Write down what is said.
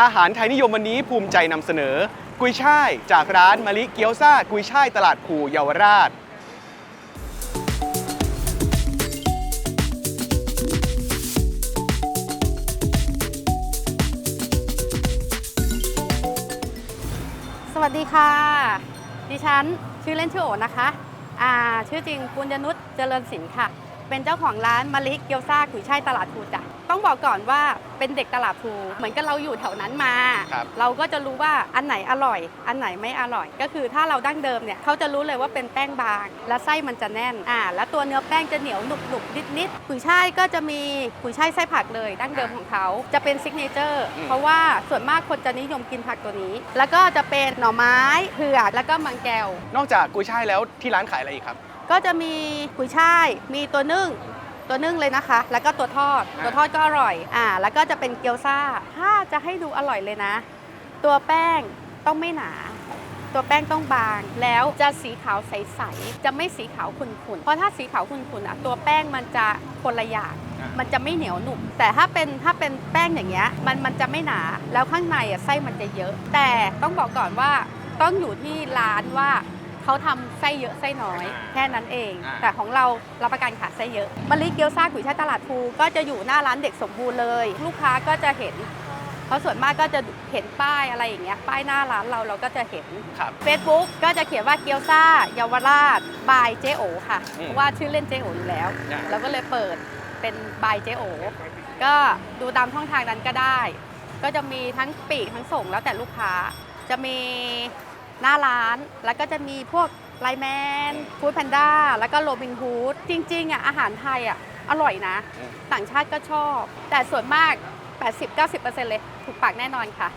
อาหารไทยนิยมวันนี้ภูมิใจนำเสนอ กุยช่ายจากร้านมะลิเกี๊ยวซ่า กุยช่ายตลาดภูเยาวราช สวัสดีค่ะ ดิฉันชื่อเล่นชื่อโอนะคะอ่าชื่อจริงปุญญนุชเจริญศิลป์ค่ะ เป็นเจ้าของร้านมะลิเกียวซ่ากุยช่ายตลาดภูจ้ะ ต้องบอกก่อนว่าเป็นเด็กตลาดภูเหมือนกับเราอยู่แถวนั้นมา ครับเราก็จะรู้ว่าอันไหนอร่อย อันไหนไม่อร่อย ก็คือถ้าเราดั้งเดิมเนี่ยเขาจะรู้เลยว่าเป็นแป้งบาง และไส้มันจะแน่นอ่าแล้วตัวเนื้อแป้งจะเหนียวหนุบหนุบนิดนิดๆกุยช่ายก็จะมีกุยช่ายไส้ผักเลยดั้งเดิมของเขาจะเป็นซิกเนเจอร์อืม เพราะว่าส่วนมากคนจะนิยมกินผักตัวนี้ แล้วก็จะเป็นหน่อไม้เผือกแล้วก็มังแก้วนอกจากกุยช่ายแล้วที่ร้านขายอะไรอีกครับ ก็จะมีกุยช่าย มีตัวนึ่ง ตัวนึ่งเลยนะคะ แล้วก็ตัวทอดอ่าตัวทอดก็อร่อย อ่า แล้วก็จะเป็นเกี๊ยวซ่า ถ้าจะให้ดูอร่อยเลยนะ ตัวแป้งต้องไม่หนา ตัวแป้งต้องบาง แล้วจะสีขาวใสๆ จะไม่สีขาวขุ่นๆ เพราะถ้าสีขาวขุ่นๆอะ ตัวแป้งมันจะคนละอย่างอ่ามัมันจะไม่เหนียวหนุ่มแต่ถ้าเป็นถ้าเป็นแป้งอย่างเงี้ยมันมันจะไม่หนา แล้วข้างในอะไส้มันจะเยอะ แต่ต้องบอกก่อนว่าต้องอยู่ที่ร้านว่า เขาทำไส้เยอะไส้น้อย แค่นั้นเองอ่าแต่ของเรารับประกันขาไส้เยอะมะลิเกี๊ยวซ่ากุยช่ายตลาดภูก็จะอยู่หน้าร้านเด็กสมบูรณ์เลย ลูกค้าก็จะเห็นเพราะส่วนมากก็จะเห็นป้ายอะไรอย่างเงี้ยป้ายหน้าร้านเราเราก็จะเห็นครับ Facebook ก็จะเขียนว่าเกี๊ยวซ่าเยาวราชบายเจโอค่ะอืมเพราะว่าชื่อเล่นเจโออยู่แล้วอ่าเราก็เลยเปิดเป็นบายเจโอก็ดูตามช่องทางนั้นก็ได้ ก็จะมีทั้งปีกทั้งส่งแล้วแต่ลูกค้าจะมี หน้าร้าน แล้วก็จะมีพวกไลแมนฟู้ดแพนด้าแล้วก็โรบินฮูดจริงๆอะอาหารไทยอะอร่อยนะอืมต่างชาติก็ชอบ แต่ส่วนมาก 80-90%เลยถูกปากแน่นอนค่ะ